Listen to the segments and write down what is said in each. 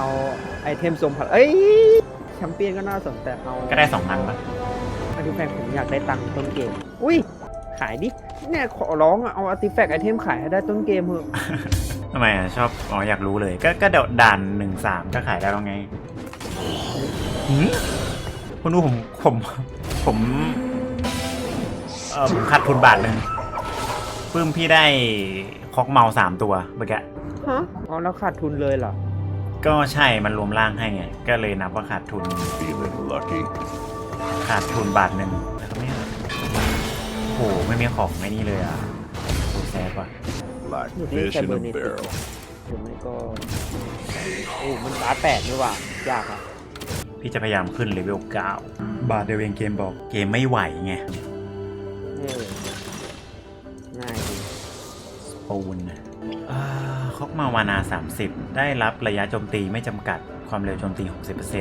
เอาไอเทมทรงผัดเอ้ยแชมเปี้ยนก็น่าสนแต่เอาก็ได้สองพันปะอาร์ติแฟกต์ผมอยากได้ตังค์ต้นเกม อุ้ย ขายดิเนี่ยขอร้องอะเอาอาร์ติแฟกต์ไอเทมขายให้ได้ต้นเกมเถอะทำไมอะชอบอ๋ออยากรู้เลย ก็ก็เดี๋ยวด่านหนึ่งสามก็ขายได้แล้วไงหืมคุณดูผมผมผมเออผมขาดทุนบาทหนึ่งปลื้มพี่ได้คอกเมาสามตัวเมื่อกี้ฮะอ๋อแล้วขาดทุนเลยเหรอ ก็ใช่มันรวมร่างให้ไง ก็เลยนับว่าขาดทุน Feeling lucky. ขาดทุนบาทหนึ่งแต่ก็ไม่โอ้โหไม่มีของไม่นี่เลยอะโคตรแซ่บว่ะ Like You think fish in a cybernetic. barrel. หรือไม่ก็โอ้มันบาสแปดด้วยว่ะยากอะพี่จะพยายามขึ้นเลเวล9บาทเดวเองเกมบอกเกมไม่ไหวไงเออง่ายดี ปูนอ่า คอกมาวานา 30 ได้รับระยะโจมตีไม่จำกัดความเร็วโจมตี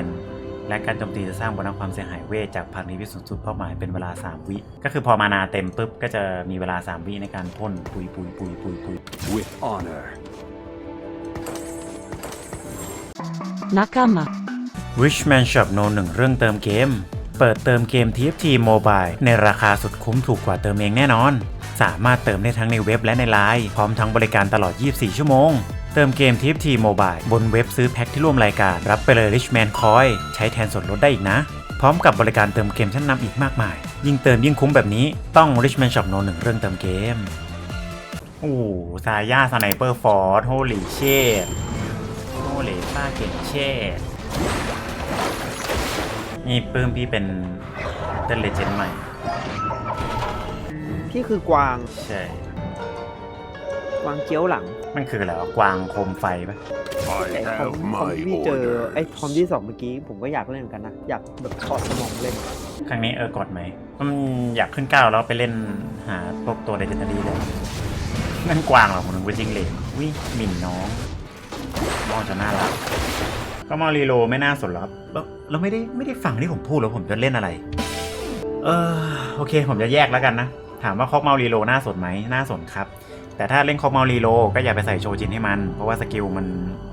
60%และการโจมตีจะสร้างบนความเสียหายเวทจากพลังนิวิตสูงสุดเป้าหมายเป็นเวลา 3 วิ ก็คือพอมานาเต็มปุ๊บ ก็จะมีเวลา 3 วิในการพ่นปุยปุยปุยปุยปุย With honor. Nakama. Richman Shop No 1เรื่องเติมเกม เปิดเติมเกม TFT Mobile ในราคาสุดคุ้มถูกกว่าเติมเองแน่นอน สามารถเติมได้ทั้งในเว็บและในไลน์พร้อมทั้งบริการตลอด 24 ชั่วโมง เติมเกม TFT Mobile บนเว็บซื้อแพ็คที่ร่วมรายการ รับไปเลย Richman Coin ใช้แทนส่วนลดได้อีกนะ พร้อมกับบริการเติมเกมชั้นนำอีกมากมาย ยิ่งเติมยิ่งคุ้มแบบนี้ต้อง Richman Shop No 1เรื่องเติมเกมโอ้ซาย่าสไนเปอร์ฟอร์ดโฮลีเชดโฮลีป้าเก่งเชดนี่ปื้มพี่เป็นเต้นเลเจนใหม่ พี่คือกวางใช่ กวางเกี้ยวหลังมันคืออะไรวะกวางโคมไฟปะแต่ I คอม have คอม my ที่พี่เจอ order. ไอ้คอมที่สองเมื่อกี้ผมก็อยากเล่นเหมือนกันนะ อยากแบบถอดสมองเล่น ครั้งนี้เออกดไหมมันอยากขึ้นก้าวแล้วไปเล่นหาพวกตัวเลเจนดารีเลยนั่นกวางเหรอผมนึกว่าจิงเหลนวิหมิ่นน้องน้องจะน่ารักก็มารีโลไม่น่าสนหรอกครับแล้วแล้วไม่ได้ไม่ได้ฟังที่ผมพูดแล้วผมจะเล่นอะไร เออโอเค ผมจะแยกแล้วกันนะ ถามว่าคอกเมารีโลน่าสนไหมน่าสนครับ แต่ถ้าเล่นคอกเมารีโลก็อย่าไปใส่โชจินให้มัน เพราะว่าสกิลมัน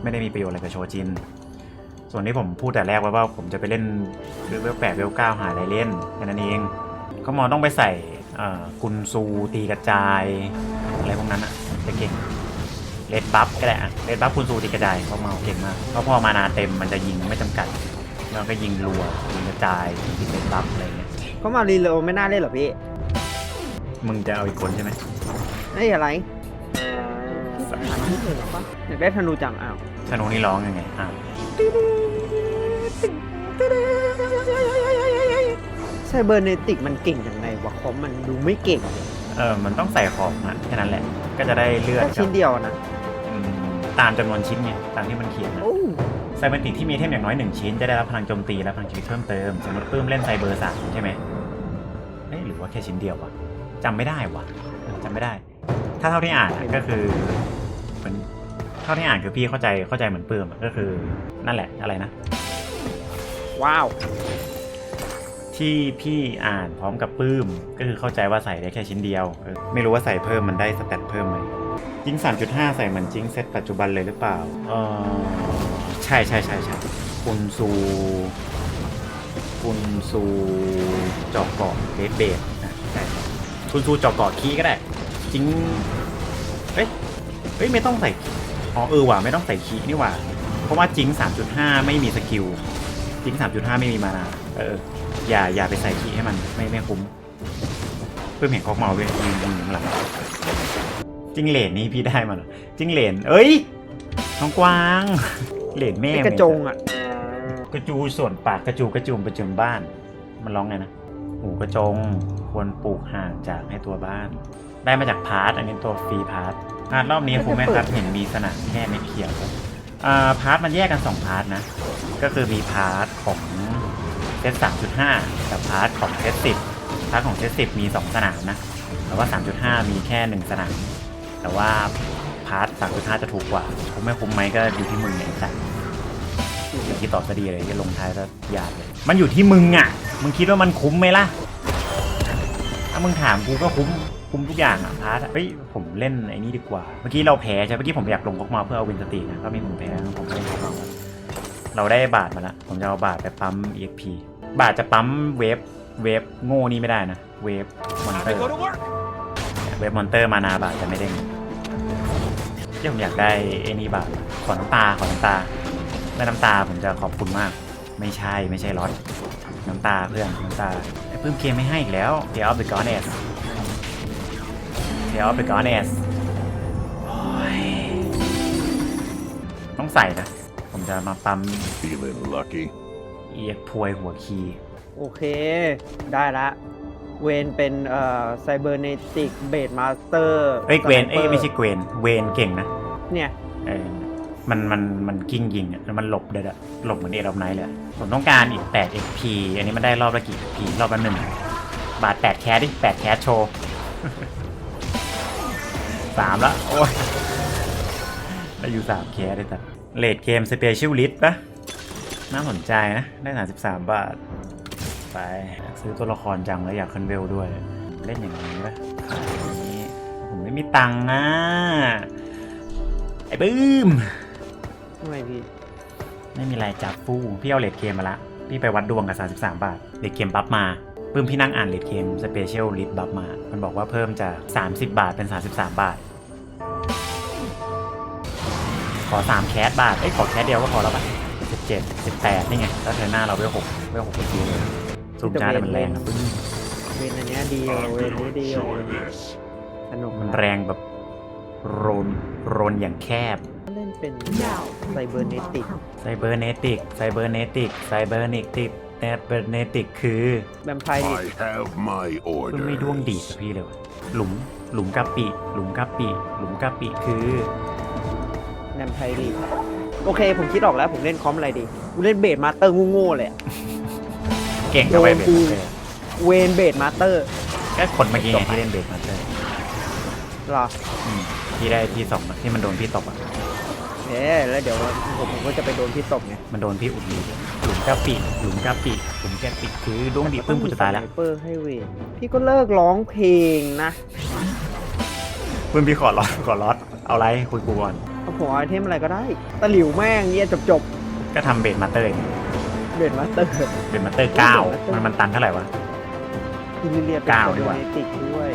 ไม่ได้มีประโยชน์อะไรกับโชจิน ส่วนที่ผมพูดแต่แรกไว้ว่าผมจะไปเล่นเวลแปดเวลเก้าหาอะไรเล่นแค่นั้นเองก็มองต้องไปใส่กุนซูตีกระจายอะไรพวกนั้นอะจะเก่งเลดบัฟก็ได้อะเลดบัฟกุนซูตีกระจายเขาเมาเก่งมากเพราะพอมานาเต็มมันจะยิงไม่จำกัด แล้วก็ยิงรัวยิงกระจายยิงเลดบัฟอะไรเงี้ยเขามารีโลไม่น่าเล่นหรอพี่ มึงจะเอาอีกคนใช่ไหมไอ้ยอะไรสถานที่เลยเหรอปะอยากได้ธนูจังอ้าวธนูนี่ร้องยังไงอ้าวไซเบอร์เนติกมันเก่งยังไงวะคอมมันดูไม่เก่งเลยเออมันต้องใส่ของอะแค่นั้นแหละ ก็จะได้เลือดแค่กัชิ้บนเดียวนะอืมตามจำนวนชิ้นไงตามที่มันเขียนนะ โอ้ไซเบอร์ติกที่มีเทมอย่างน้อยหนึ่งชิ้น จะได้รับพลังโจมตีและพลังชีวิตเพิ่มเติม สมมติปื้มเล่นไซเบอร์สามใช่ไหมเอ้ยหรือว่าแค่ชิ้นเดียววะ จำไม่ได้วะเออจำไม่ได้ ถ้าเท่าที่อ่านอะก็คือเหมือนเท่าที่อ่านคือพี่เข้าใจเข้าใจเหมือนปื้มอะก็คือ นั่นแหละอะไรนะ ว้าว ที่พี่อ่านพร้อมกับปื้ม ก็คือเข้าใจว่าใส่ได้แค่ชิ้นเดียวเออไม่รู้ว่าใส่เพิ่มมันได้สเตตเพิ่มไหมจิง 3.5 ใส่เหมือนจิงเซตปัจจุบันเลยหรือเปล่าเออใช่ใช่ใช่ใช่คุณซูคุณซูจอกเกาะเบสเบสนะใช่ คุณซูจอกเกาะคีย์ก็ได้จิงเอ้ยเอ้ยไม่ต้องใส่อ๋อเออว่ะไม่ต้องใส่คีย์นี่หว่าเพราะว่าจิง 3.5 ไม่มีสกิลจิง 3.5 ไม่มีมานาเอออย่าอย่าไปใส่ขี้ให้มันไม่ไม่คุ้มเพื่อเห็นคอกเมาเว้ยยืนยืนข้างหลังจิ้งเหลนนี่พี่ได้มาเหรอจิ้งเหลนเอ้ยน้องกวางเหลนแม่ไอ้กระจงอะกระจูส่วนปากกระจูกระจุมประจำบ้าน มันร้องไงนะ หูกระจง ควรปลูกห่างจากให้ตัวบ้าน ได้มาจากพาร์ทอันนี้ตัวฟรีพาร์ทพาร์ทรอบนี้ครูแม่ครับเห็นมีสนามแค่ไม่เขียวอ่าพาร์ทมันแยกกันสองพาร์ทนะ ก็คือมีพาร์ทของเซต3.5 กับพาร์ทของเซต10พาร์ทของเซต10 มี 2 สนามนะ แต่ว่า 3.5 มีแค่ 1 สนาม แต่ว่าพาร์ท3.5 จะถูกกว่า คุ้มไม่คุ้มไหมก็อยู่ที่มึงเนี่ยแต่ อย่ที่ตอบก็ดีเลยจะลงท้ายก็หยาดเลย มันอยู่ที่มึงอะ มึงคิดว่ามันคุ้มไหมล่ะ ถ้ามึงถามกูก็คุ้ม คุ้มทุกอย่างอะพาร์ทอะเฮ้ย ผมเล่นไอ้นี่ดีกว่า เมื่อกี้เราแพ้ใช่ไหมเมื่อกี้ผมอยากลงก๊อกมาเพื่อเอาวินสตีนะ ก็ไม่ผมแพ้ผมไม่ลงก๊อกมาเราได้บาทมาล้วผมจะเอาบาทไปปั๊ม EXP บาทจะปั๊มเวฟ เวฟโง่นี่ไม่ได้นะ เวฟมอนเตอร์ เวฟมอนเตอร์มานาบาทจะไม่เด้ที่ผมอยากได้ไอ้นี่บาทขอน้ำตาขอน้ำตา ได้น้ำตาผมจะขอบคุณมาก ไม่ใช่ไม่ใช่ล็อตน้ำตาเพื่อนน้ำตาไอ้ปื้มเกมไม่ให้อีกแล้ว t a l of the Goddess t a l of the Goddess โอ้ยต้องใส่นะ ผมจะมาปั๊ม Feeling lucky. เอียกพวยหัวคีย์โอเค ได้ละ เวนเป็นเอ่อไซเบอร์เนติกเบดมาสเตอร์เอ้ยเวนเอ้ยไม่ใช่เกวนเวนเก่งนะ เนี่ย เออ มันมันมันกิ้งยิงอะแล้วมันหลบเด็ดอะหลบเหมือนเอรอบไนท์เลย ผมต้องการอีก8 XP อันนี้มันได้รอบละกี่ XP รอบละหนึ่งบาท8แคสดิ8แคสโชว์สามละโอ้ยได้อยู่3แคสได้แต่เลดเกมสเปเชียลลิสต์ปะน่าสนใจนะ ได้33บาท ไปอยากซื้อตัวละครจังแล้วอยากขึ้นเวลด้วย เล่นอย่างนี้ปะนี้ผมไม่มีตังค์นะ ไอ้บื้ม ไมพี่ ไม่มีอะไรจับฟูพี่เอาเลดเกมมาละ พี่ไปวัดดวงกับ 33 บาทเลดเกมบัฟมาปื้มพี่นั่งอ่านเลดเกมสเปเชียลลิสบัฟมา มันบอกว่าเพิ่มจาก 30 บาทเป็น 33 บาท ขอ 3 แคสบาท เอ้ย ขอแคสเดียวก็พอแล้วป่ะ17 18 นี่ไง แล้วเทอหน้าเราเวล6เวล6เป็นทีเลยสูงจ้าแต่มันแรงนะปึ้งเวนอันเนี้ยดีกว่าเวนนี้ดีกว่า Enjoy this. สนุกมันแรงแบบโรนโรนอย่างแคบ เล่นเป็นไซเบอร์เนติกไซเบอร์เนติกไซเบอร์เนติกไซเบอร์เนติกเนเบอร์เนติกคือแวมไพร์ดิ I have my มันไม่ orders. ด้วงดีดกับพี่เลยวะหลุมหลุมกะปิหลุมกะปิหลุมกะปิคือ แวมไพร์ดิโอเค ผมคิดออกแล้วผมเล่นคอมอะไรดีกูเล่นเบดมาสเตอร์โง่ๆเลยอะ เก่งเข้าไปเบสโดนกูมาสเตอร์เวนเบดมาสเตอร์ก็คนเมื่อกี้ไงที่เล่นเบสมาสเตอร์หรออืม ที่ได้ที่สองอะที่มันโดนพี่ตบอะเอ๊ะแล้วเดี๋ยวผมผมก็จะไปโดนพี่ตบไงมันโดนพี่อุดรูหลุมกะปิหลุมกะปิหลุมกะปิคือด้วงดีดปึ้มกูจะตายแล้วสไนเปอร์ให้เวนพี่ก็เลิกร้องเพลงนะปึ้มพี่ขอร้อขอร้อเอาไรคุยกูก่อนเอาผมเอาไอเทมอะไรก็ได้ตะหลิวแม่งเงี้ยจบจบก็ทำเบสมาสเตอร์เองๆเบดมาสเตอร์เบสมาสเตอร์เก้ามันมันตันเท่าไหร่วะอิลิเลียเป็นเก้าไซดีเบกอว่าร์เนติกด้วย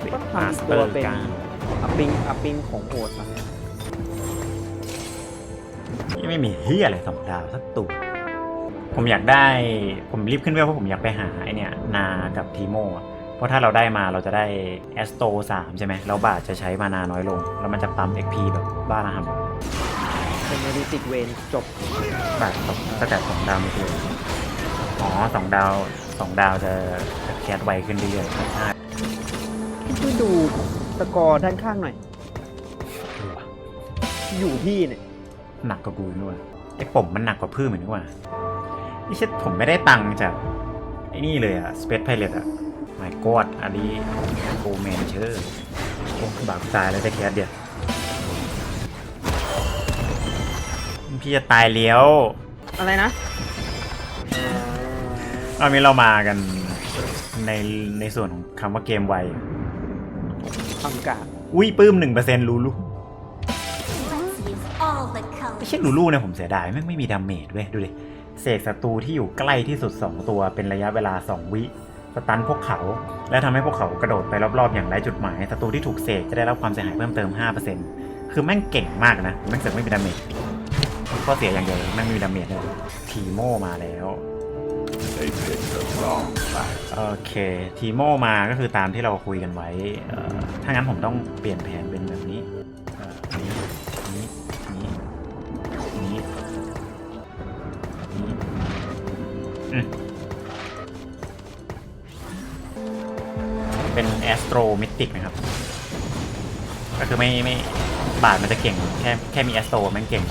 เบก็สทำมาสเตตัอวร์เป็นเก้า อัปปิงอัปปิงของโหดมายังไม่มีเฮียอะไรสองดาวสักตัว ผมอยากได้ผมรีบขึ้นเวลเพราะผมอยากไปหาไอเนี่ยนากับทีโมอะเพราะถ้าเราได้มาเราจะได้แอสโต3ใช่ไหมแล้วบาทจะใช้มานาน้อยลง แล้วมันจะปั๊ม XP แบบบ้าระห่ำเป็นเนติกเวนจบบาทตกสกัดสองดาวไม่คืออ๋อสองดาวสองดาวจะจะแคสไวขึ้นเรื่อยๆใช่ช่วยดู สกอร์ด้านข้างหน่อย อยู่ที่เนี่ย หนักกว่ากูอีกด้วยไอ้ผมมันหนักกว่าพืชเหมือนกันว่านี่เช่ผมไม่ได้ตังค์จากไอ้นี่เลยอะสเปซไพเลตอะไม่กอดอันนี้โกแมนเชอร์โอ้บาปตายแล้วได้แคสเดียวพี่จะตายเลี้ยวอะไรนะเอานี้เรามากันในในส่วนของคำว่าเกมไว อังกาศอุ้ยปื้มหนึ่งเปอร์เซ็นต์ลูลู Let's use all the ไม่ colors. ใช่ลูลูเนี่ยผมเสียดายแม่งไม่มีดาเมจเว้ยดูดิเสกศัตรูที่อยู่ใกล้ที่สุด 2 ตัวเป็นระยะเวลา 2 วิสตันพวกเขา และทำให้พวกเขากระโดดไปรอบๆ อย่างไร้จุดหมายศัตรูที่ถูกเสกจะได้รับความเสียหายเพิ่มเติม 5%คือแม่งเก่งมากนะแม่งเสือกไม่มีดาเมจข้อเสียอย่างเดียวแม่งไม่มีดาเมจเลยทีโมมาแล้ว They picked the wrong fight. โอเค ทีโมมาก็คือตามที่เราคุยกันไว้เอ่อถ้างั้นผมต้องเปลี่ยนแผนเป็นแบบนี้เอ่อนี้นี้ นี้ นี้ นี้อืมเป็นแอสโตรมิติกนะครับ ก็คือไม่ไม่บาทมันจะเก่ง แค่แค่มีแอสโตรมันเก่ง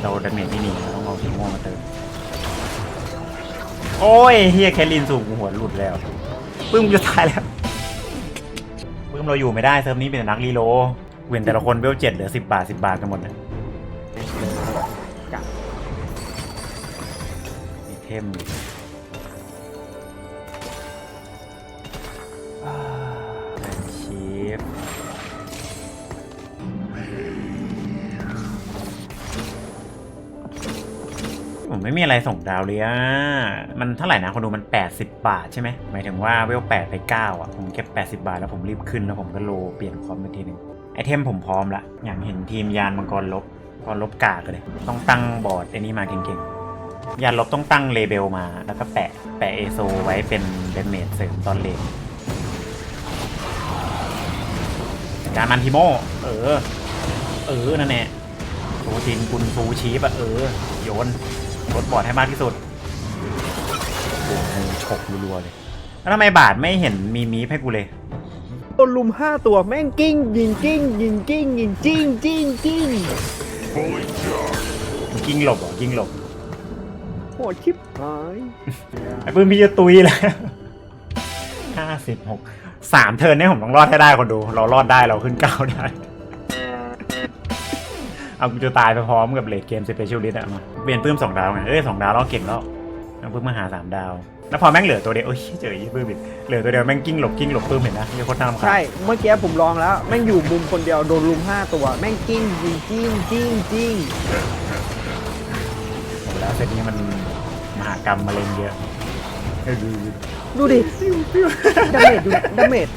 เราดาเมจไม่มีเราต้องเอาทีโมมาเติม โอ้ยเฮียแคลรินสูงกูหัวหลุดแล้วปึ้มจะตายแล้วปึ้มเราอยู่ไม่ได้เซิร์ฟนี้เป็นนักรีโลเว้นแต่ละคนเวลเจ็ดเหลือสิบบาทสิบบาทกันหมดเลยกับไอเทม ไม่มีอะไรส่งดาวเลยอะมันเท่าไหร่นะคนดูมัน 80 บาทใช่ไหมหมายถึงว่าเวล 8 ไป 9 อะ ผมเก็บ 80 บาท แล้วผมรีบขึ้นแล้วผมก็โลเปลี่ยนคอมไปทีหนึงไอเทมผมพร้อมละอยากเห็นทีมยานมังกรลบกรลบกากเลย ต้องตั้งบอร์ดไอ้นี่มาเก่งๆ ยานลบต้องตั้งเลเบลมา แล้วก็แปะแปะเอโซไว้เป็นเดนเมจเสริมตอนเลนการมันทิโมเออ เออ นั่นแหละโซจินกุนซูชีฟอะเออ โยน ลดบอร์ดให้มากที่สุดโอ้โหฉกรัวๆเลยแล้วทำไมบาทไม่เห็นมีมีฟให้กูเลยโดนลุมห้าตัวแม่งกิ้งยิงกิ้งยิงกิ้งยิงจิ้งจิ้งจิ้ง Fully charged. กิ้งหลบเหรอกิ้งหลบโหดชิบหายไอ้ปื้มพี่จะตุยแล้วห้าสิบหกสามเทิร์นเนี่ยผมต้องรอดให้ได้คนดู เรารอดได้เราขึ้นเก้าได้ เอากูจะตายไปพร้อมกับเลดเกมสเปเชียลิสต์อะมาเปลี่ยนปื้มสองดาวไงเอ้ยสองดาวเราเก่งแล้วแล้วปื้มมาหาสามดาว แล้วพอแม่งเหลือตัวเดียวเอ้ยเจอไอ้ปื้มอีกเหลือตัวเดียวแม่งกิ้งหลบกิ้งหลบปื้มเห็นนะยี่โคตรน่ารำคาญใช่ เมื่อกี้ผมลองแล้ว แม่งอยู่มุมคนเดียวโดนลุมห้าตัว แม่งกิ้งยิงจิ้งจิ้งจิ้งผมแล้วเซตนี้มันมหากรรมมะเร็งเยอะเออดูดูดิดาเมจดูดาเมจ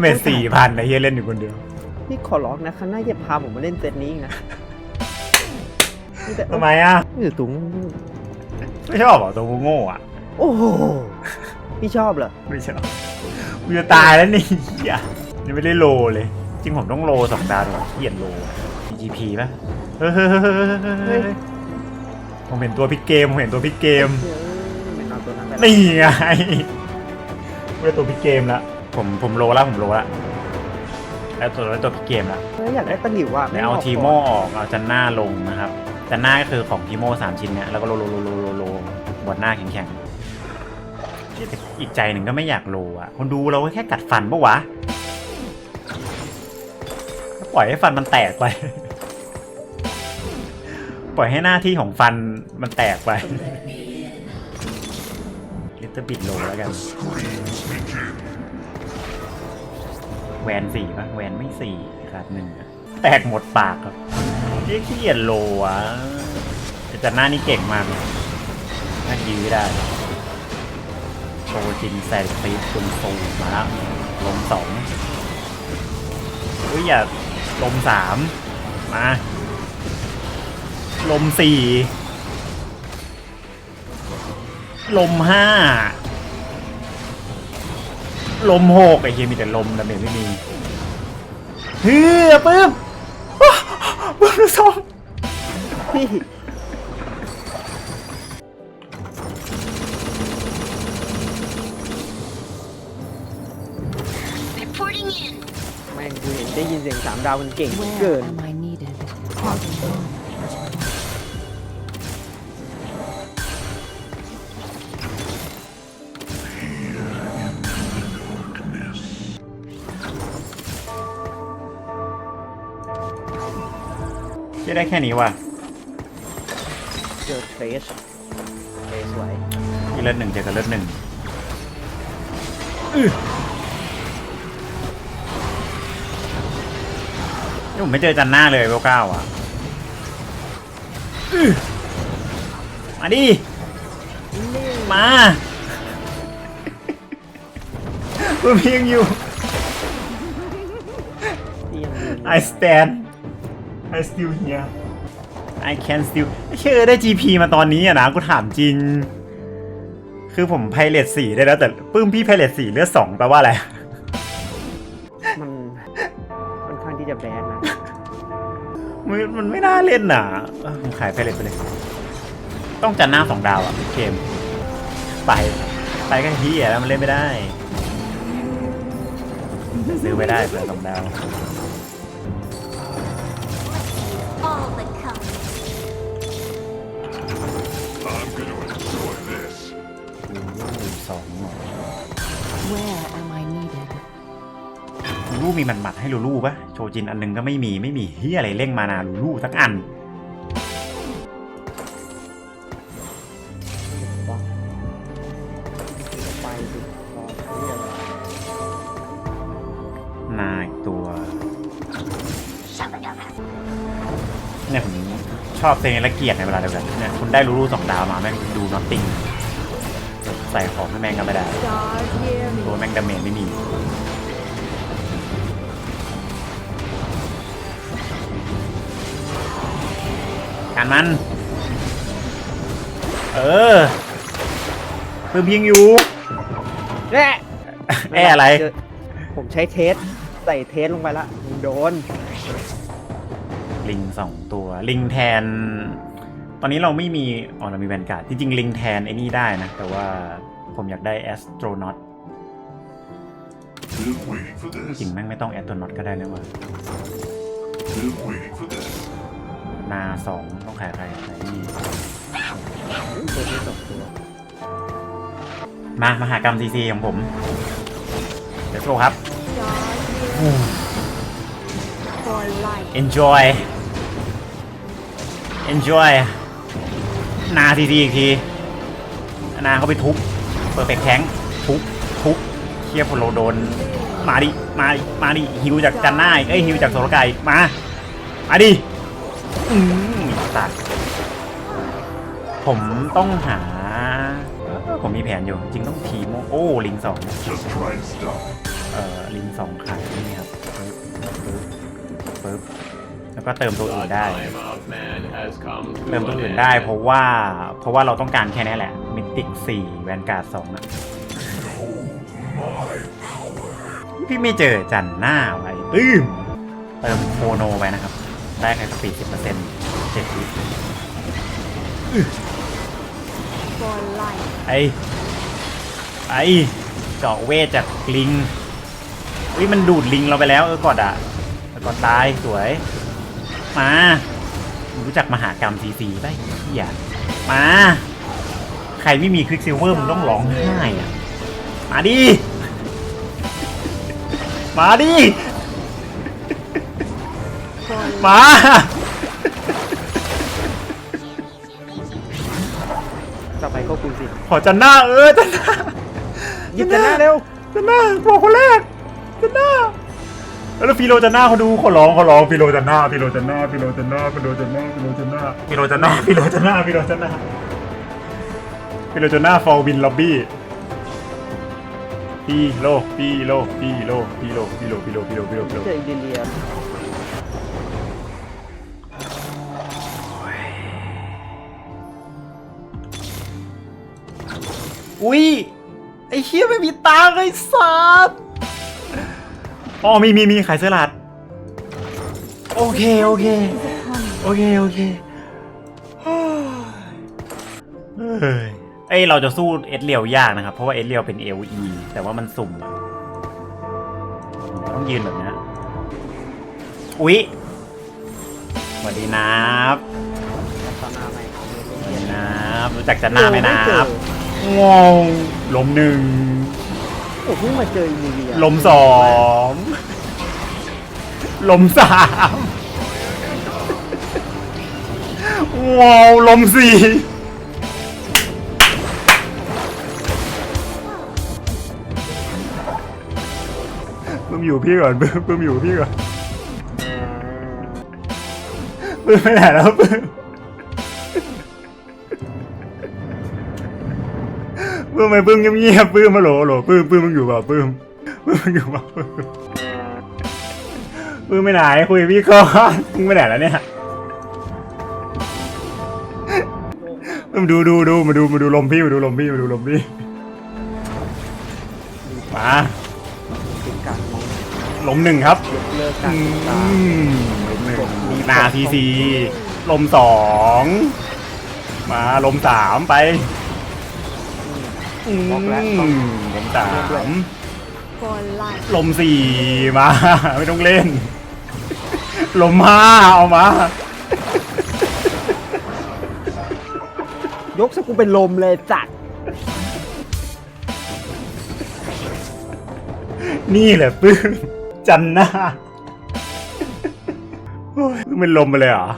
เมทสี่พันไอ้เฮียเล่นอยู่คนเดียว นี่ขอร้องนะครั้งหน้าอย่าพาผมมาเล่นเซตนี้อีกนะนี่แต่ทำไมอะนี่แต่ตุ้งไม่ชอบเหรอตัวกูโง่อะ โอ้โหพี่ชอบเหรอไม่ชอบกูจะตายแล้วนี่เหี้ยยังไม่ได้โลเลย จริงผมต้องโลสองดาวด้วยเขียนโล GP ป่ะเฮ้ยเฮ้ยเฮ้ยเฮ้ยเฮ้ยเฮ้ยผมเห็นตัวพิกเกมผมเห็นตัวพิกเกม เออไม่เอาตัวนั้นไปละนี่ไงไม่ได้ตัวพิกเกมละผมผมโลแล้วผมโลละ แล้วตัวแล้วตัวพิกเกมละเอออยากได้ตะหลิวอะเดี๋ยวเอาทีโมออกเอาจันหน้าลงนะครับจันหน้าก็คือของทีโมสามชิ้นเนี้ยแล้วก็โลโลโลโลโลโลบนหน้าแข็งๆที่อีกใจหนึ่งก็ไม่อยากโลอะคนดูเราก็แค่กัดฟันปะวะก็ปล่อยให้ฟันมันแตกไป ปล่อยให้หน้าที่ของฟันมันแตกไปลิตเติ้ลบิดโลแล้วกัน แวนสี่ปะแวนไม่สี่ขาดหนึ่งแตกหมดปากครับเรียกขี้เกียจโลอะแต่จันหน้านี่เก่งมากยน่ายื้อได้โชว์จินแซงซีดคุณสูมาแล้วลมสองอุ้ยอย่าลมสามมาลมสี่ลมห้า ลมหกไอ้เฮียมีแต่ลมดาเมจไม่มีเฮ้ยปื้มปื้มลูกซองพี่ Reporting in. แม่งกูเห็นได้ยินเสียงสามดาวมันเก่ง Where เกิน am I needed? จะได้แค่นี้ว่ะเจอเทรสเทรสไว้อีเลือดหนึ่งเจอกับเลือดหนึ่งอื้อนี่ผมไม่เจอจันหน้าเลยเวลเก้าอะอื้อมาดิ มาปื้มยังอยู่ที่ยังมี I stand I still here I can still เชื่อได้ GP มาตอนนี้อะนะกูถามจริง คือผมไพเรตสี่ได้แล้วแต่ปื้มพี่ไพเรตสี่เลือดสองแปลว่าอะไร มันค่อนข้างที่จะแบนนะ มันมันไม่น่าเล่นน่ะเออผมขายไพเรตไปเลย ต้องจันหน้าสองดาวอะเกม ไป ไปก็เฮียแล้วมันเล่นไม่ได้ ซื้อไม่ได้เผื่อสองดาว I'm gonna enjoy this. สองหรอ Where am I needed? ลูลูมีหมัดหมัดๆให้ลูลูปะโชจินอันหนึงก็ไม่มีไม่มีเฮียอะไรเร่งมานาลูลูสักอัน ชชอบเซนและเกียรติในเวลาเดียวกันเนี่ยคุณได้รู้รู้สองดาวมาแม่งดูนอตติ้งใส่ของให้แม่งกันไม่ได้ Stars hear me. ตัวแม่งดาเมจไม่มีการมัน เออเพิ่มยิงอยู่แน่แอะอะไรเจผมใช้เทส ใส่เทสลงไปละมึงโดน ลิงสองตัวลิงแทน ตอนนี้เราไม่มีอ๋อเรามีแวนการ์ดจริงๆลิงแทนไอ้นี่ได้นะ แต่ว่าผมอยากได้แอสโตรนอตจริงแม่งไม่ต้องแอสโตรนอตก็ได้นะว่านาสองต้องขายใครขายนี่ตัวนี้สองตัวมา มหากรรมซีซีของผม เดี๋ยวโชว์ครับ Stars hear me. For life. enjoy enjoy นาซีซีอีกที นาเขาไปทุบเปิดเฟกแทงทุบทุบเคียบพลโลโดน มาดิ มาดิ มาดิ ฮิวจากจันหน้าอีกเอ้ยฮิวจากโซลกายมา มาดิ อืมตัดผมต้องหา ผมมีแผนอยู่ จริงต้องทีโมโอ้ ลิงสองเอ่อ ลิงสองขายนี่ครับ ปึ๊บแล้วก็เติมตัวอื่นได้ time of man has come to เติมตัว an อื่น end. ได้ เพราะว่าเพราะว่าเราต้องการแค่นี้แหละมิติกสี่แวนการ์ดสองนะพี่ไม่เจอจันหน้าไว้ตื้มเติมโคโนไปนะครับ ได้แค่สปีดสิบเปอร์เซ็นต์เจ็ดวิ For life. ไอไอเจาะเวทจากลิงอุ้ยมันดูดลิงเราไปแล้วเออกอดอะ กอดตายสวย มารู้จักมหากรรมซีซีได้เหี้ยมา ใครไม่มีควิกซิลเวอร์มึงต้องร้องไห้อะ มาดิ มาดิ For มา ต่อไปก็คุณสิขอจันหน้าเออจันหน้าหยิบจะหน้าเร็วจันหน้าบอกคนแรกจันหน้า แล้วฟิโลจันหน้าเขาดูเขาร้องเขาร้องฟิโลจันหน้าฟิโลจันหน้าฟิโลจันหน้าฟิโลจันหน้าฟิโลจันหน้าฟิโลจันหน้าฟิโลจันหน้าฟิโลจันหน้าฟิโลจันหน้าฟอลวินล็อบบี้ปีโลปีโลปีโลปีโลปีโลปีโลปีโลปีโลปีโลเจออินเดียอุ้ยไอ้เชี่ยไม่มีตาไอ้สัส อ๋อมีมีมีขายเสื้อลาดโอเคโอเค โอเคโอเคเฮ้ยเอ้ยเราจะสู้เอสเรียวยากนะครับ เพราะว่าเอสเรียวเป็น LE แต่ว่ามันสุ่มอะต้องยืนแบบนี้อุ๊ยสวัสดีนับตอนหน้าไหมสวัสดีนับรู้จักจันหน้าไหมนัเจอบงงลมหนึ่ง โอ้เพิ่งมาเจออินเดียลมสองลมสามว้าวลมสี่เพิ่มอยู่พี่ก่อนเพิ่มเพิ่มอยู่พี่ก่อนเพิ่มไม่ไหนแล้วเพิ่ม เพิ่มไปเพิ่มเงียบๆเพิ่มมาโหลโหลเพิ่มเพิ่มมึงอยู่เปล่าเพิ่มเพิ่มมึงอยู่เปล่าเพิ่มเพิ่มไปไหนคุยกับพี่ก่อนมึงไปไหนแล้วเนี่ยเพิ่มดูดูดูมาดูมาดูลมพี่มาดูลมพี่มาดูลมพี่มาเป็นการมองลมหนึ่งครับยกเลิกการติดตามมลมหนึ่งนาทีสีลมสองมาลมสามไป บอกแล้วลมสาม For life. ลมสี่มา ไม่ต้องเล่น ลมห้าเอามา ยกสกูเป็นลมเลยจัดนี่แหละปื้มจันหน้าโอ้ยปื้มเป็นลมไปเลยเหรอ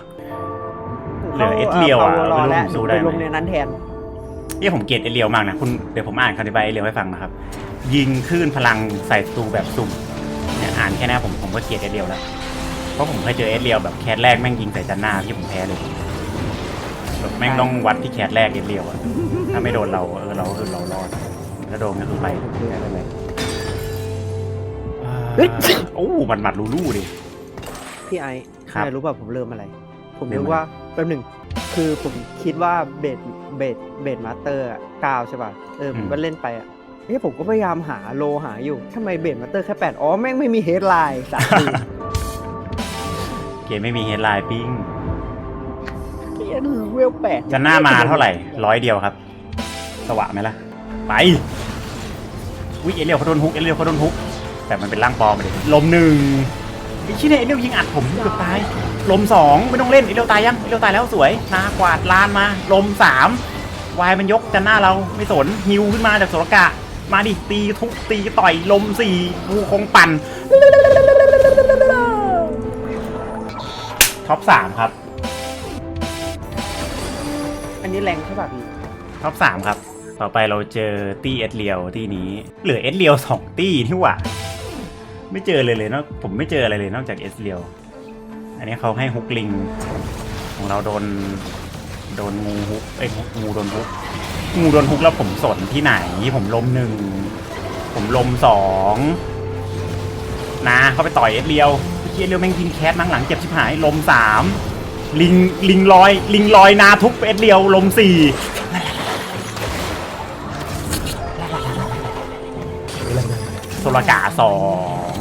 เหลือเอสเรียวอะรอแล้วไม่รู้ผมสู้ได้ไหมปลงในนั้นแทน นี่ผมเกลียดเอเรียวมากนะคุณเดี๋ยวผมอ่านคำอธิบายเอเรียวให้ฟังนะครับ ยิงคลื่นพลังใส่ศัตรูแบบสุ่มเนี่ยอ่านแค่นี้ผมผมก็เกลียดเอเรียวแล้วเพราะผมเคยเจอเอเรียวแบบแคสแรกแม่งยิงใส่จันหน้าที่ผมแพ้เลยแบบแม่งต้องวัดที่แคทแรกเดียวอะถ้าไม่โดนเราเออเราคือเรารอดถ้าโดนก็คือไปเพื่ออะไรโอ้มันหมัดรูลู่ดิพี่ไอครับพี่ไอรู้ป่ะผมเริ่มอะไร ผมเริ่รู้มอะไรว่าแป๊บหนึ่งคือผมคิดว่าเบส เบสเบสมาสเตอร์เก้าใช่ป่ะเออผมก็เล่นไปอะเฮ้ยผมก็พยายามหาโลหาอยู่ทำไมเบสมาสเตอร์แค่แปดอ๋อ แม่งไม่มีเฮดไลน์สามทีเกมไม่มีเฮดไลน์ปิ้งเฮียหนึ่งเวลแปดจะหน้ามาเท่าไหร่ร้อยเดียวครับ สวะไหมล่ะ ไปวิเอเลียวเขาโดนฮุกเอเลียวเขาโดนฮุกแต่มันเป็นร่างปลอมมาดิลมหนึ่ง ไอ้ชี้เนี่ยเอเลียวยิงอัดผมเกือบตายลมสองไม่ต้องเล่นเอเลียวตายยังเอเลียวตายแล้วสวยนากวาดลานมาลมสามวายมันยกจะหน้าเราไม่สนฮิวขึ้นมาจากโสรกะ มาดิตีทุบตีต่อยลมสี่กูคงปั่นท็อปสามครับ อันนี้แรงใช่ป่ะพี่ท็อปสามครับ ต่อไปเราเจอตี้เอสเรียวที่นี้ เหลือเอสเรียวสองตี้ที่หว่า ไม่เจอเลยเลยนอะผมไม่เจออะไรเลยนอกจากเอสเรียวอันนี้เขาให้ฮุกลิง ของเราโดนโดนงูฮุกเอ้ยงูโดนฮุกงูโดนฮุกแล้วผมสนที่ไหน ผมลมหนึ่งผมลมสองนะเขาไปต่อยเอสเรียวเอสเรียวแม่งยิงแคสมั้งหลังเจ็บชิบหายลมสามลิงลิงลอย ลิงลอยนาทุบเอสเรียวลมสี่ โซลกาสอง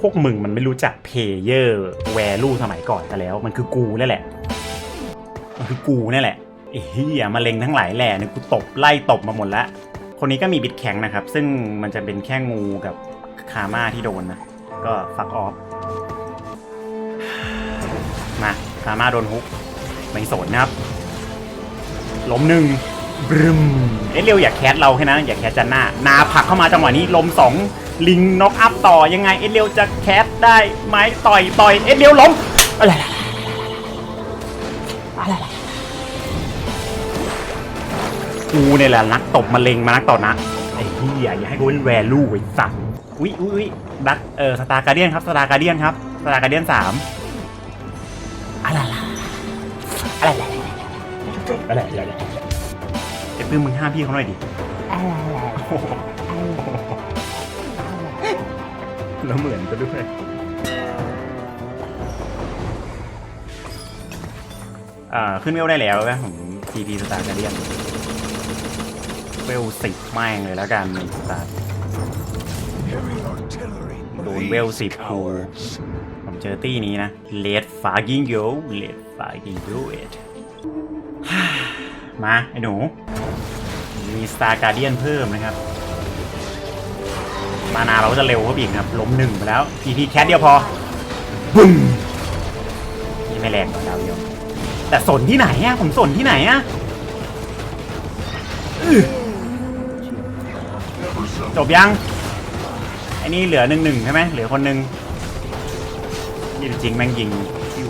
พวกมึงมันไม่รู้จักเพเยอร์แวลูสมัยก่อนกันแล้ว มันคือกูนั่นแหละ มันคือกูนั่นแหละไอ้เฮียมาเลงทั้งหลายแหล่เนี่ยกูตบไล่ตบมาหมดแล้ว คนนี้ก็มีบิดแข็งนะครับ ซึ่งมันจะเป็นแค่งูกับคาม่าที่โดนนะ ก็ฟักออฟ มาคาม่าโดนฮุกไม่สนนะครับล้มหนึ่ง บรึมเอ๊ะเร็วอย่าแคสเราแค่นั้นอย่าแคสจันหน้า นาผลักเข้ามาจังหวะนี้ลมสองลิงน็อกอัพต่อยังไงเอ๊ะเร็วจะแคสได้ไหมต่อยต่อยเอ๊ะเร็วล้มอะไรอะไรกูเนี่ยแหละนักตบมะเร็งมานักต่อนักไอ้เหี้ยอย่าให้กูเป็นแวลูไอ้สัตว์อุ้ยอุ้ยอุ้ยดักเออสตาร์การเดียนครับสตาร์การเดียนครับสตาร์การเดียนสามอะไรอะอะไรอะอะไรไอ้ ปื้มมึงห้ามพี่เขาหน่อยดิแล้วเหมือนก็ด้วยอ่าขึ้นเวลได้แล้วนะผม TP สตาร์การเดียนเวลสิบแม่งเลยแล้วกันสตาร์ Heavy artillery. โดนเวลสิบคูผมเจอตี้นี้นะ Let fucking go Let fucking do it มา ไอ้หนู มีสตาร์การเดียนเพิ่มนะครับ มานาเราก็จะเร็วเข้าไปอีกนะครับล้มหนึ่งไปแล้ว PP แคทเดียวพอบึ้มนี่ไม่แรงกว่าดาวเดียวแต่สนที่ไหนอะผมสนที่ไหนอะอื้อ Never so จบยังไอ้นี่เหลือหนึ่งหนึ่งใช่ไหมเหลือคนหนึ่งนี่จริงแม่งยิงยิง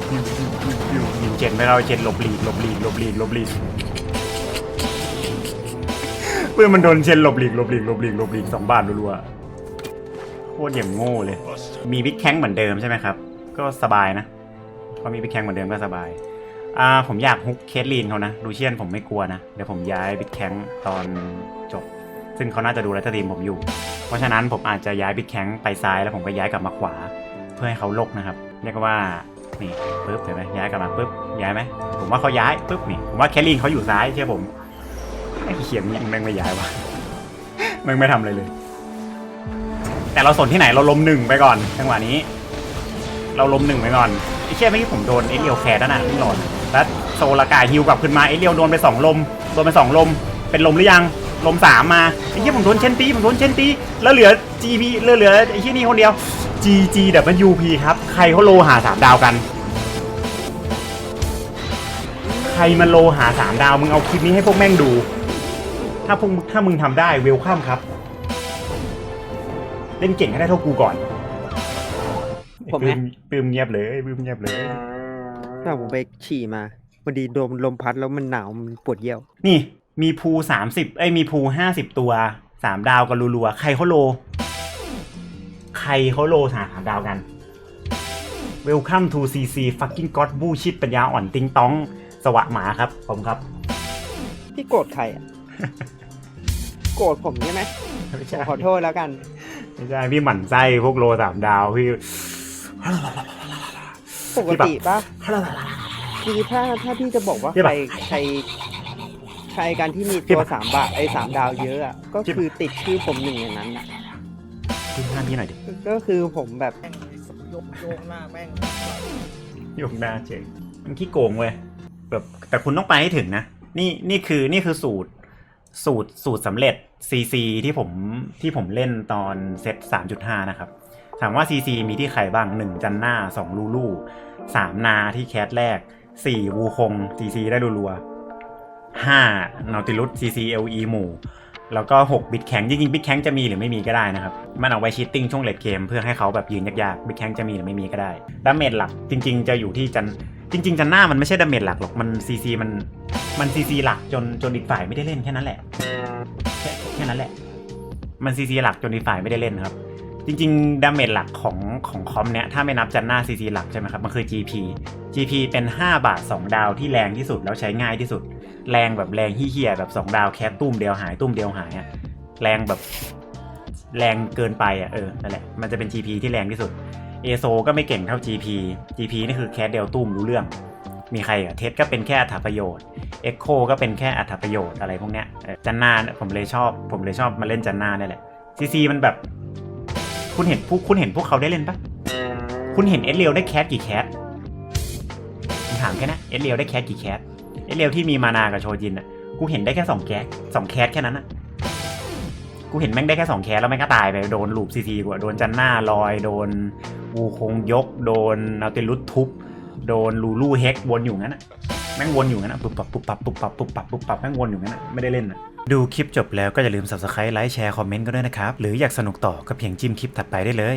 ยิงเจ็ดไม่เราเจ็ดหลบหลีกหลบหลีกหลบหลีกหลบหลีก เพื่อนมันโดนเชนหลบหลีกหลบหลีกหลบหลีกหลบหลีกสองบาทรัวๆโคตรอย่างโง่เลย มีบิ๊กแข้งเหมือนเดิมใช่ไหมครับ ก็สบายนะพอมีบิ๊กแข้งเหมือนเดิมก็สบาย อ่าผมอยากฮุกเคสลีนเขานะลูเชียนผมไม่กลัวนะ เดี๋ยวผมย้ายบิ๊กแข้งตอนจบ ซึ่งเขาน่าจะดูแลทีมผมอยู่ เพราะฉะนั้นผมอาจจะย้ายบิ๊กแข้งไปซ้ายแล้วผมก็ย้ายกลับมาขวา เพื่อให้เขาลกนะครับ เรียกว่านี่ปึ๊บเห็นไหมย้ายกลับมาปึ๊บย้ายไหมผมว่าเขาย้ายปึ๊บนี่ผมว่าแคลรีนเขาอยู่ซ้ายเชื่อผม เขียนยังแม่งไม่ย้ายวะแม่งไม่ทำอะไรเลย แต่เราสนที่ไหนเราลมหนึ่งไปก่อนจังหวะนี้ เราลมหนึ่งไปก่อนไอ้เชี่ยไม่อกี้ผมโดนเอเรียวแคร์ด้านน้าที่หลอนแล้วโซลากาฮิวกลับขึ้นมาเอเรียวโดนไปสองลมโดนไปสองลม เป็นลมหรือยังลมสามมาไอ้เชี่ยผมโดนเชนตีผมโดนเชนตีแล้วเหลือ GP เหลือเหลือไอ้เชี่ยนี่คนเดียว GG แต่มัน UP ครับ ใครเขาโลหาสามดาวกันใครมันโลหาสามดาว มึงเอาคลิปนี้ให้พวกแม่งดู ถ้าพวกมึงถ้ามึงทำได้เวลคัมครับ เล่นเก่งให้ได้เท่ากูก่อนผมปืไงมปืมเงียบเลยปืมเงียบเลย ถ้าผมไปฉี่มาพอดีโดนลมพัดแล้วมันหนาวมันปวดเยี่ยว นี่มีภูสามสิบเอ้ยมีภูห้าสิบตัวสามดาวกันรัวๆใครเขาโล ใครเขาโลสามดาวกัน Welcome to CC fucking god บูชิดปัญญาอ่อนติงต้อง สวะหมาครับผมครับ พี่โกรธใครอะ โกรธผมใช่ไหมไม่ผใช่มขอโทษแล้วกัน ไม่ใช่พี่หมั่นไส้พวกโลสามดาวพี่ ปกติปะคือถ้าถ้าพี่จะบอกว่าพี่ใคแบรบใครใครการที่มีพี่ตัวแบบสามบาทไอ้สามดาวเยอะอะก็พี่คือติดชื่อผมหนึ่งในนั้นอะขึ้นหน้าพี่หน่อยดิก็คือผมแบบโยกโยกหน้าแม่งยกหน้าเจ๊งมันขี้โกงเว้ยแบบแต่คุณต้องไปให้ถึงนะนี่นี่คือนี่คือสูตร สูตรสูตรสำเร็จ CC ที่ผมที่ผมเล่นตอนเซต3.5 นะครับ ถามว่า CC มีที่ใครบ้าง 1 จันหน้า 2 ลูลู3 นาที่แคสแรก 4 วูคง CC ได้รัวๆ5นอติลุส CC LE หมู่ แล้วก็ 6 บิตแข็งจริงๆบิตแข็งจะมีหรือไม่มีก็ได้นะครับ มันเอาไว้ชีตติ้งช่วงเลดเกมเพื่อให้เขาแบบยืนยากๆบิตแข็งจะมีหรือไม่มีก็ได้ดาเมจหลักจริง ๆ จะอยู่ที่จันจริง ๆ จันหน้ามันไม่ใช่ดาเมจหลักหรอกมัน CC มันมัน CC หลักจนจนอีกฝ่ายไม่ได้เล่นแค่นั้นแหละแค่แค่นั้นแหละ มัน CC หลักจนอีกฝ่ายไม่ได้เล่นครับ จริงๆดาเมจหลักของของคอมเนี้ยถ้าไม่นับจันหน้า CC หลักใช่ไหมครับมันคือ GP GP เป็น 5 บาท 2 ดาวที่แรงที่สุดแล้วใช้ง่ายที่สุด แรงแบบแรงเฮี้ยแบบ2ดาวแค่ตุ้มเดียวหายตุ้มเดียวหายอะแรงแบบแรงเกินไปอะเออนั่นแหละมันจะเป็น GP ที่แรงที่สุดเอโซก็ไม่เก่งเท่า GP GP นี่คือแคสเดียวตุ้มรู้เรื่อง มีใครอะเทสก็เป็นแค่อัตประโยชน์เอ็กโคก็เป็นแค่อัตประโยชน์อะไรพวกเนี้ยจันนาเนี่ยผมเลยชอบ ผมเลยชอบมาเล่นจันนาเนี่ยแหละซีซีมันแบบ คุณเห็นพวกคุณเห็นพวกเขาได้เล่นปะคุณเห็นเอสเรียวได้แคสกี่แคสผมถามแค่นะเอสเรียวได้แคสกี่แคส เอเรียวที่มีมานากับโชจินอะกูเห็นได้แค่สองแคสสองแคสแค่นั้นอะกูเห็นแม่งได้แค่สองแคสแล้วแม่งก็ตายไปโดนลูปซีซีกูอะโดนจันนาลอย โดนวูคงยก โดนนาติลุสทุบ โดนลูลูเฮกวนอยู่งั้นอะแม่งวนอยู่งั้นอะปุบปับปุบปับปุบปับปุบปับปุบปับแม่งวนอยู่งั้นอะไม่ได้เล่นอะดูคลิปจบแล้วก็อย่าลืม subscribe ไลค์แชร์คอมเมนต์กันด้วยนะครับ หรืออยากสนุกต่อก็เพียงจิ้มคลิปถัดไปได้เลย